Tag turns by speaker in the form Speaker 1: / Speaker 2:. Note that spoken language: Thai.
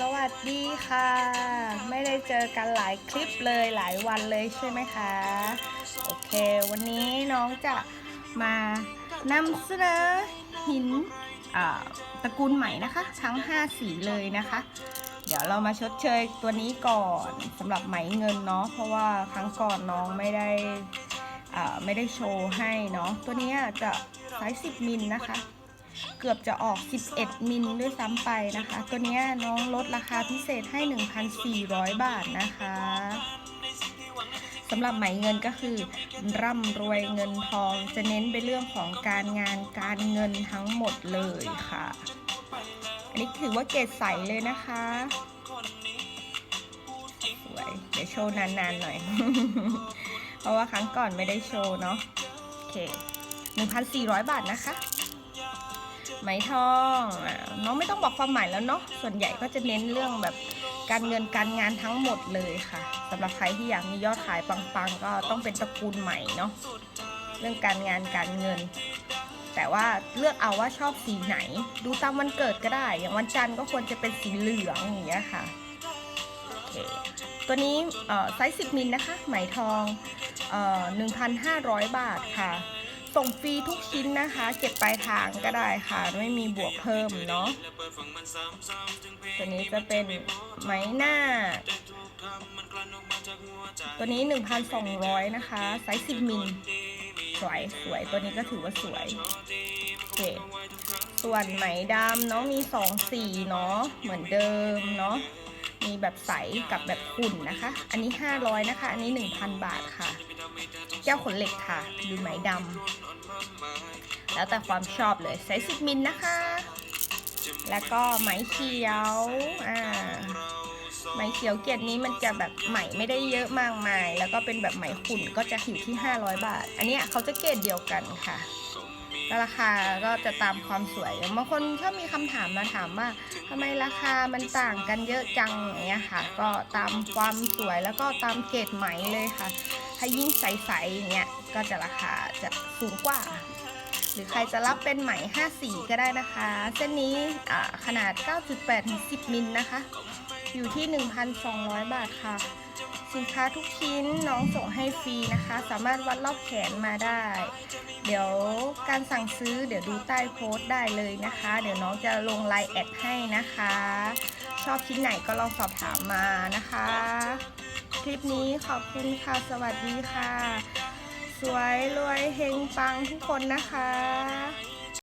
Speaker 1: สวัสดีค่ะ ไม่ได้เจอกันหลายคลิปเลยหลายวันเลยใช่ไหมคะ โอเค วันนี้น้องจะมานำเสนอหินตระกูลใหม่นะคะ ทั้ง 5 สีเลยนะคะ เดี๋ยวเรามาชดเชยตัวนี้ก่อนสำหรับไหมเงินเนาะเพราะว่าครั้งก่อนน้องไม่ได้ไม่ได้โชว์ให้เนาะตัวนี้จะไซส์10มิลนะคะ เกือบจะออก 11 มิลด้วยซ้ำไปนะคะ ตัวนี้น้องลดราคาพิเศษให้ 1,400 บาทนะคะสำหรับหมายเงินก็คือ ร่ำรวยเงินทอง จะเน้นไปเรื่องของการงานการเงินทั้งหมดเลยค่ะ อันนี้ถือว่าเกรดใสเลยนะคะสวยเดี๋ยวโชว์นานๆหน่อย เพราะว่าครั้งก่อนไม่ได้โชว์เนาะโอเค 1,400 บาทนะคะ ไหมทองน้องไม่ต้องบอกความหมายแล้วเนาะส่วนใหญ่ก็จะเน้นเรื่องแบบการเงินการงานทั้งหมดเลยค่ะสำหรับใครที่อยากมียอดขายปังๆ ก็ต้องเป็นตระกูลใหม่เนาะเรื่องการงานการเงิน แต่ว่าเลือกเอาว่าชอบสีไหน ดูตามวันเกิดก็ได้ อย่างวันจันทร์ก็ควรจะเป็นสีเหลืองอย่างเงี้ยค่ะโอเคตัวนี้ไซส์10มิลนะคะไหมทองเอ่อ1,500 บาทค่ะ ส่งฟรีทุกชิ้นนะคะ เก็บปลายทางก็ได้ค่ะ ไม่มีบวกเพิ่มเนาะตัวนี้จะเป็นไหมหน้า ตัวนี้ 1,200 นะคะ ไซส์ 10 มิลสวยสวยตัวนี้ก็ถือว่าสวยโอเคส่วนไหมดำเนาะมีสองสีเนาะเหมือนเดิมเนาะ มีแบบใสกับแบบขุ่นนะคะ อันนี้ 500 นะคะ อันนี้ 1,000 บาทค่ะ แก้วขนเหล็กค่ะดูไหมดำ แล้วแต่ความชอบเลยไซส์10มิลนะคะ แล้วก็ไหมเขียว อ่า ไหมเขียวเกียรตินี้มันจะแบบไหมไม่ได้เยอะมากมาย แล้วก็เป็นแบบไหมขุ่นก็จะอยู่ที่ 500 บาท อันนี้เขาจะเกรดเดียวกันค่ะ แล้วราคาก็จะตามความสวยบางคนชอบมีคำถามมาถามว่าทำไมราคามันต่างกันเยอะจังอย่างเงี้ยค่ะ ก็ตามความสวยแล้วก็ตามเกรดไหมเลยค่ะ ถ้ายิ่งใสๆอย่างเงี้ยก็จะราคาจะสูงกว่า หรือใครจะรับเป็นไหม5สีก็ได้นะคะ เส้นนี้อ่าขนาด 9.8ถึง10 มิลนะคะ อยู่ที่ 1,200 บาทค่ะ สินค้าทุกชิ้นน้องส่งให้ฟรีนะคะ สามารถวัดรอบแขนมาได้ เดี๋ยวการสั่งซื้อเดี๋ยวดูใต้โพสต์ได้เลยนะคะ เดี๋ยวน้องจะลงไลน์แอดให้นะคะ ชอบชิ้นไหนก็ลองสอบถามมานะคะ คลิปนี้ขอบคุณค่ะสวัสดีค่ะ สวยรวยเฮงปังทุกคนนะคะ